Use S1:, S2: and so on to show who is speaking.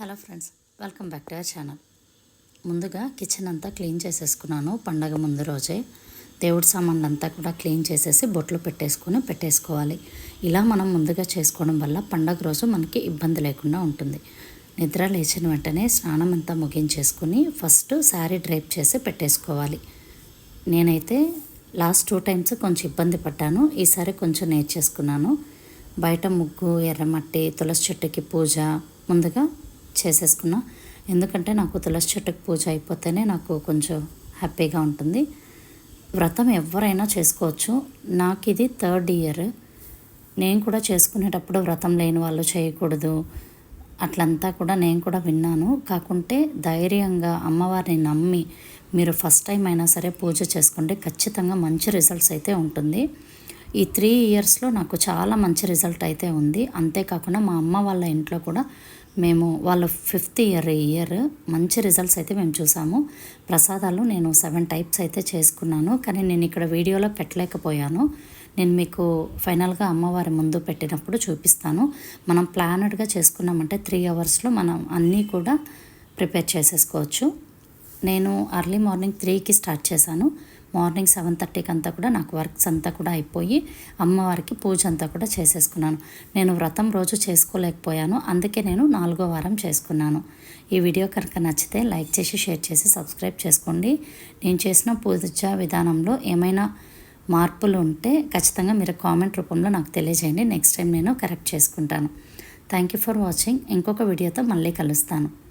S1: Hello friends welcome back to our channel. ముందుగా kitchen అంతా clean చేసేసుకున్నాను. పండగ ముందు రోజే దేవుడి సామాన్లు అంతా కూడా క్లీన్ చేసేసి బొట్లు పెట్టేసుకొని పెట్టేసుకోవాలి. ఇలా మనం ముందుగా చేసుకోవడం వల్ల పండగ రోజు మనకి ఇబ్బంది లేకుండా ఉంటుంది. నిద్ర లేచిన వెంటనే స్నానం అంతా ముగించేసుకుని ఫస్ట్ శారీ డ్రైప్ చేసి పెట్టేసుకోవాలి. నేనైతే లాస్ట్ టూ టైమ్స్ కొంచెం ఇబ్బంది పడ్డాను. ఈసారి కొంచెం నేర్చేసుకున్నాను. బయట ముగ్గు ఎర్రమట్టి తులసి చెట్టుకి పూజ ముందుగా చేసేసుకున్నా. ఎందుకంటే నాకు తులసి చెట్టుకి పూజ అయిపోతేనే నాకు కొంచెం హ్యాపీగా ఉంటుంది. వ్రతం ఎవరైనా చేసుకోవచ్చు. నాకు ఇది థర్డ్ ఇయర్. నేను కూడా చేసుకునేటప్పుడు వ్రతం లేని వాళ్ళు చేయకూడదు. అట్లంతా కూడా నేను కూడా విన్నాను. కాకుంటే ధైర్యంగా అమ్మవారిని నమ్మి మీరు ఫస్ట్ టైం అయినా సరే పూజ చేసుకోండి ఖచ్చితంగా మంచి రిజల్ట్స్ అయితే ఉంటుంది. ఈ త్రీ ఇయర్స్లో నాకు చాలా మంచి రిజల్ట్ అయితే ఉంది. అంతేకాకుండా మా అమ్మ వాళ్ళ ఇంట్లో కూడా మేము వాళ్ళ ఫిఫ్త్ ఇయర్ ఇయర్ మంచి రిజల్ట్స్ అయితే మేము చూసాము. ప్రసాదాలు నేను సెవెన్ టైప్స్ అయితే చేసుకున్నాను. కానీ నేను ఇక్కడ వీడియోలో పెట్టలేకపోయాను. నేను మీకు ఫైనల్గా అమ్మవారి ముందు పెట్టినప్పుడు చూపిస్తాను. మనం ప్లానెడ్గా చేసుకున్నామంటే త్రీ అవర్స్లో మనం అన్నీ కూడా ప్రిపేర్ చేసేసుకోవచ్చు. నేను అర్లీ మార్నింగ్ త్రీకి స్టార్ట్ చేశాను. మార్నింగ్ సెవెన్ థర్టీకి అంతా కూడా నాకు వర్క్స్ అంతా కూడా అయిపోయి అమ్మవారికి పూజ అంతా కూడా చేసేసుకున్నాను. నేను వ్రతం రోజు చేసుకోలేకపోయాను. అందుకే నేను నాలుగో వారం చేసుకున్నాను. ఈ వీడియో కనుక నచ్చితే లైక్ చేసి షేర్ చేసి సబ్స్క్రైబ్ చేసుకోండి. నేను చేసిన పూజ విధానంలో ఏమైనా మార్పులు ఉంటే ఖచ్చితంగా మీరు కామెంట్ రూపంలో నాకు తెలియజేయండి. నెక్స్ట్ టైం నేను కరెక్ట్ చేసుకుంటాను. Thank you for watching. ఇంకొక వీడియోతో మళ్ళీ కలుస్తాను.